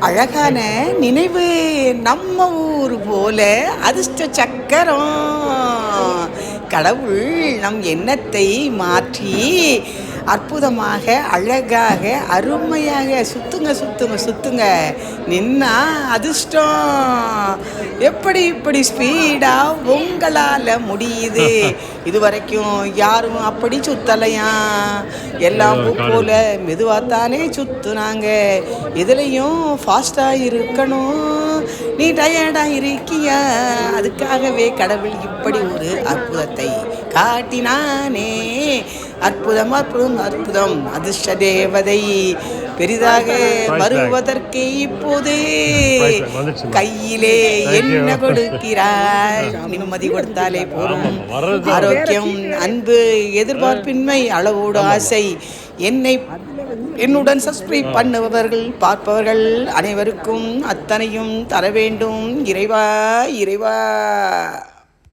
அழகான நினைவு நம்ம ஊர் போல அதிர்ஷ்ட சக்கரம். கடவுள் நம் எண்ணத்தை மாற்றி அற்புதமாக அழகாக அருமையாக சுத்துங்க சுத்துங்க சுத்துங்க. நின்னா அதிர்ஷ்டம். எப்படி இப்படி ஸ்பீடா உங்களால் முடியுது? இது வரைக்கும் யாரும் அப்படி சுத்தலையா? எல்லாம் போல மெதுவாகத்தானே சுத்துனாங்க. இதுலேயும் ஃபாஸ்ட்டாக இருக்கணும். நீ டயர்டாக இருக்கியா? அதுக்காகவே கடவுள் இப்படி ஒரு அற்புதத்தை காட்டினானே. அற்புதம் அற்புதம் அற்புதம். அதிர்ஷ்ட தேவதை பெரிதாக வருவதற்கு இப்போது. கையிலே என்ன கொடுக்கிறாய்? நிம்மதி கொடுத்தாலே போதும். ஆரோக்கியம் அன்பு எதிர்பார்ப்பின்மை அளவோடு ஆசை. என்னை என்னுடன் சப்ஸ்கிரைப் பண்ணுபவர்கள் பார்ப்பவர்கள் அனைவருக்கும் அத்தனையும் தர வேண்டும். இறைவா இறைவா.